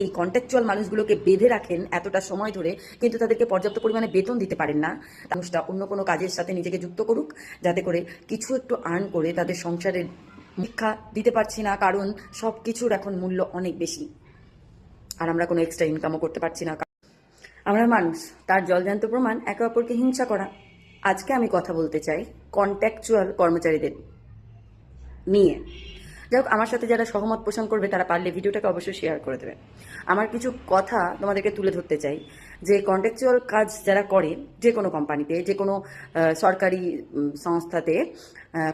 এই কন্ট্রাকচুয়াল মানুষগুলোকে বেঁধে রাখেন এতটা সময় ধরে, কিন্তু তাদেরকে পর্যাপ্ত পরিমাণে বেতন দিতে পারেন না। মানুষটা অন্য কোনো কাজের সাথে নিজেকে যুক্ত করুক, যাতে করে কিছু একটু আর্ন করে তাদের সংসারের শিক্ষা দিতে পারছি না, কারণ সব কিছুর এখন মূল্য অনেক বেশি। আর আমরা কোনো এক্সট্রা ইনকামও করতে পারছি না আমরা মানুষ, তার জলজান্ত প্রমাণ একে অপরকে হিংসা করা। আজকে আমি কথা বলতে চাই কন্ট্যাকচুয়াল কর্মচারীদের নিয়ে। যাই হোক, আমার সাথে যারা সহমত পোষণ করবে, তারা পারলে ভিডিওটাকে অবশ্যই শেয়ার করে দেবে। আমার কিছু কথা তোমাদেরকে তুলে ধরতে চাই, যে কন্ট্রাকচুয়াল কাজ যারা করে, যে কোনো কোম্পানিতে যে কোনো সরকারি সংস্থাতে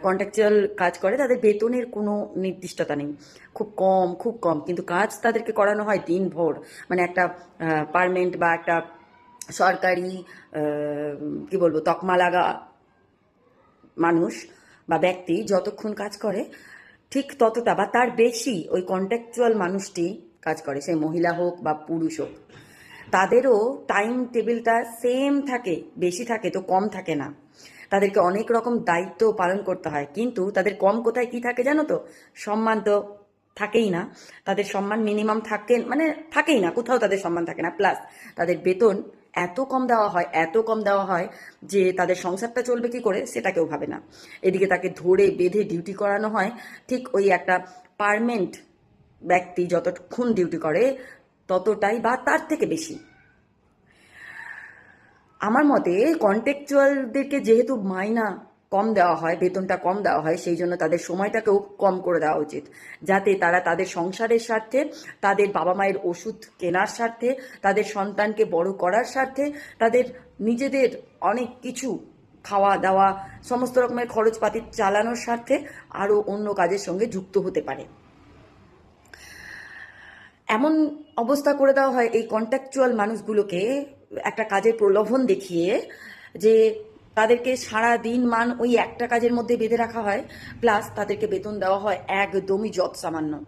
কন্ট্রাকচুয়াল কাজ করে, তাদের বেতনের কোনো নির্দিষ্টতা নেই। খুব কম খুব কম। কিন্তু কাজ তাদেরকে করানো হয় দিনভর। মানে একটা পারমেন্ট বা একটা সরকারি কি বলব, তকমা লাগা মানুষ বা ব্যক্তি যতক্ষণ কাজ করে ঠিক ততটা বা তার বেশি ওই কন্ট্যাকচুয়াল মানুষটি কাজ করে, সে মহিলা হোক বা পুরুষ হোক, তাদেরও টাইম টেবিলটা সেম থাকে, বেশি থাকে তো কম থাকে না। তাদেরকে অনেক রকম দায়িত্ব পালন করতে হয়, কিন্তু তাদের কম কোথায় কি থাকে জানো তো? সম্মান তো থাকেই না। তাদের সম্মান মিনিমাম থাকে মানে থাকেই না, কোথাও তাদের সম্মান থাকে না। প্লাস তাদের বেতন এত কম দেওয়া হয়, এত কম দেওয়া হয় যে তাদের সংসারটা চলবে কি করে সেটা কেউ ভাবে না। এদিকে তাকে ধরে বেঁধে ডিউটি করানো হয়। ঠিক ওই একটা পারমেন্ট ব্যক্তি যতক্ষণ ডিউটি করে, ততটাই বা তার থেকে বেশি। আমার মতে কন্ট্রাকচুয়ালদেরকে যেহেতু মাইনা কম দেওয়া হয়, বেতনটা কম দেওয়া হয়, সেই জন্য তাদের সময়টাকেও কম করে দেওয়া উচিত। যাতে তারা তাদের সংসারের স্বার্থে, তাদের বাবা মায়ের ওষুধ কেনার স্বার্থে, তাদের সন্তানকে বড় করার স্বার্থে, তাদের নিজেদের অনেক কিছু খাওয়া দাওয়া, সমস্ত রকমের খরচপাতি চালানোর স্বার্থে আরও অন্য কাজের সঙ্গে যুক্ত হতে পারে। এমন অবস্থা করে দেওয়া হয় এই কন্ট্রাকচুয়াল মানুষগুলোকে একটা কাজের প্রলোভন দেখিয়ে যে তাদেরকে সারা দিন মান ওই একটা কাজের মধ্যে বেঁধে রাখা হয় প্লাস তাদেরকে বেতন দেওয়া হয় একদমই যৎ সামান্য।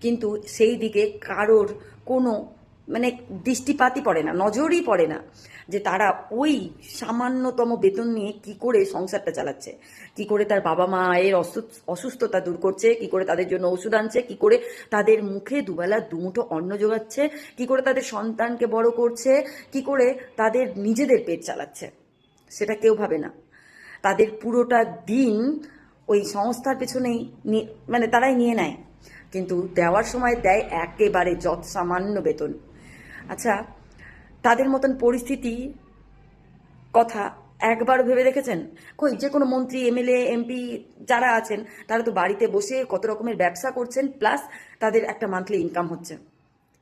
কিন্তু সেই দিকে কারোর কোনো মানে দৃষ্টিপাতই পড়ে না, নজরই পড়ে না যে তারা ওই সামান্যতম বেতন নিয়ে কি করে সংসারটা চালাচ্ছে। কি করে তার বাবা মায়ের অসুস্থ- অসুস্থতা দূর করছে, কি করে তাদের জন্য ওষুধ আনছে, কি করে তাদের মুখে দুবেলা দুমুঠো অন্ন জোগাচ্ছে, কি করে তাদের সন্তানকে বড় করছে, কি করে তাদের নিজেদের পেট চালাচ্ছে। সেটা কেউ ভাবে না। তাদের পুরোটা দিন ওই সংস্থার পেছনেই মানে তারাই নিয়ে নেয়। কিন্তু দেওয়ার সময় দেয় একেবারে যৎ সামান্য বেতন। আচ্ছা তাদের মতন পরিস্থিতি কথা একবার ভেবে দেখেছেন? কই যে কোনো মন্ত্রী, এমএলএ, এমপি যারা আছেন, তারা তো বাড়িতে বসে কত রকমের ব্যবসা করছেন, প্লাস তাদের একটা মান্থলি ইনকাম হচ্ছে।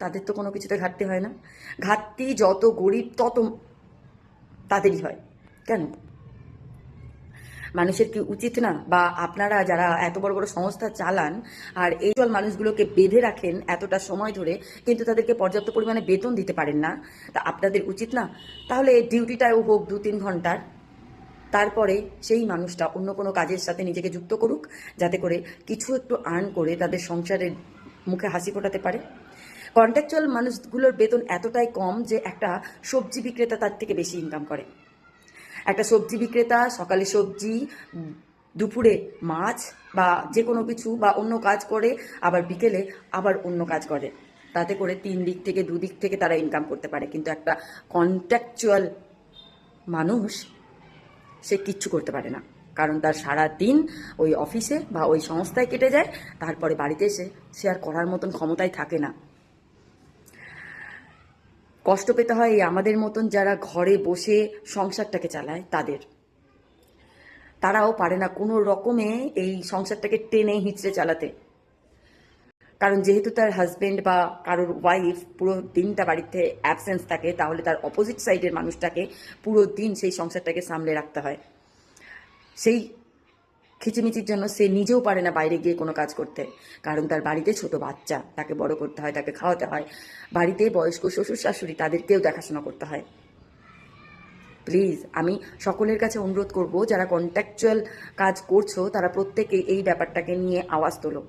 তাদের তো কোনো কিছুতে ঘাটতি হয় না। ঘাটতি যত গরিব, তত তাদেরই হয়। কেন? মানুষের কি উচিত না? বা আপনারা যারা এত বড় বড় সংস্থা চালান আর এই সব মানুষগুলোকে বেঁধে রাখেন এতটা সময় ধরে, কিন্তু তাদেরকে পর্যাপ্ত পরিমাণে বেতন দিতে পারেন না, তা আপনাদের উচিত না? তাহলে ডিউটিটাও হোক দু তিন ঘণ্টার। তারপরে সেই মানুষটা অন্য কোনো কাজের সাথে নিজেকে যুক্ত করুক, যাতে করে কিছু একটু আর্ন করে তাদের সংসারের মুখে হাসি ফোটাতে পারে। কন্ট্রাকচুয়াল মানুষগুলোর বেতন এতটাই কম যে একটা সবজি বিক্রেতা তার থেকে বেশি ইনকাম করে। একটা সবজি বিক্রেতা, সকালে সবজি, দুপুরে মাছ বা যে কোনো কিছু বা অন্য কাজ করে, আবার বিকেলে আবার অন্য কাজ করে। তাতে করে তিন দিক থেকে দুদিক থেকে তারা ইনকাম করতে পারে। কিন্তু একটা কন্ট্রাকচুয়াল মানুষ, সে কিচ্ছু করতে পারে না। কারণ তার সারা দিন ওই অফিসে বা ওই সংস্থায় কেটে যায়, তারপরে বাড়িতে এসে সে আর করার মতন ক্ষমতায় থাকে না। কষ্ট পেতে হয় এই আমাদের মতন যারা ঘরে বসে সংসারটাকে চালায়, তাদের। তারাও পারে না কোনো রকমে এই সংসারটাকে টেনে হিঁচড়ে চালাতে। কারণ যেহেতু তার হাজবেন্ড বা কারোর ওয়াইফ পুরো দিনটা বাড়িতে অ্যাবসেন্স থাকে, তাহলে তার অপোজিট সাইডের মানুষটাকে পুরো দিন সেই সংসারটাকে সামলে রাখতে হয়। সেই খিচিমিচির জন্য সে নিজেও পারে না বাইরে গিয়ে কোনো কাজ করতে। কারণ তার বাড়িতে ছোট বাচ্চা, তাকে বড় করতে হয়, তাকে খাওয়াতে হয়। বাড়িতে বয়স্ক শ্বশুর শাশুড়ি তাদেরকেও দেখাশোনা করতে হয়। প্লিজ, আমি সকলের কাছে অনুরোধ করব, যারা কন্ট্রাকচুয়াল কাজ করছ, তারা প্রত্যেকে এই ব্যাপারটাকে নিয়ে আওয়াজ তোলো।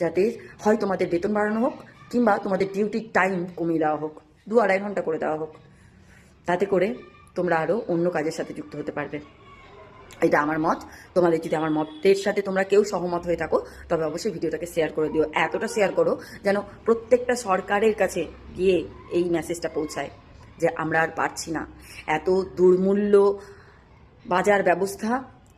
যাতে হয় তোমাদের বেতন বাড়ানো হোক, কিংবা তোমাদের ডিউটির টাইম কমিয়ে দেওয়া হোক, দু আড়াই ঘণ্টা করে দেওয়া হোক। তাতে করে তোমরা আরও অন্য কাজের সাথে যুক্ত হতে পারবে। এটা আমার মত। তোমাদের যদি আমার মতের সাথে তোমরা কেউ সহমত হয়ে থাকো, তবে অবশ্যই ভিডিওটাকে শেয়ার করে দিও। এতটা শেয়ার করো যেন প্রত্যেকটা সরকারের কাছে গিয়ে এই মেসেজটা পৌঁছায় যে আমরা আর পারছি না। এত দুর্মূল্য বাজার ব্যবস্থা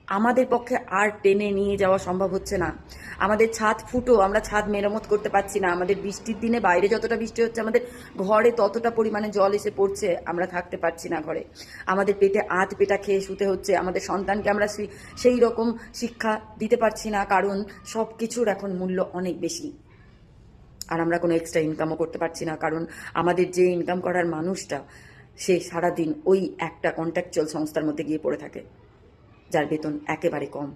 আমাদের পক্ষে আর টেনে নিয়ে যাওয়া সম্ভব হচ্ছে না। আমাদের ছাদ ফুটো, আমরা ছাদ মেরামত করতে পারছি না। আমাদের বৃষ্টির দিনে বাইরে যতটা বৃষ্টি হচ্ছে, আমাদের ঘরে ততটা পরিমাণে জল এসে পড়ছে, আমরা থাকতে পারছি না ঘরে। আমাদের পেটে আধ পেটা খেয়ে শুতে হচ্ছে, আমাদের সন্তানকে আমরা সেই- সেই রকম শিক্ষা দিতে পারছি না, কারণ সব কিছুর এখন মূল্য অনেক বেশি। আর আমরা কোনো এক্সট্রা ইনকামও করতে পারছি না, কারণ আমাদের যে ইনকাম করার মানুষটা, সে সারাদিন ওই একটা কন্ট্রাকচুয়াল সংস্থার মধ্যে গিয়ে পড়ে থাকে। যার বেতন একেবারে কম।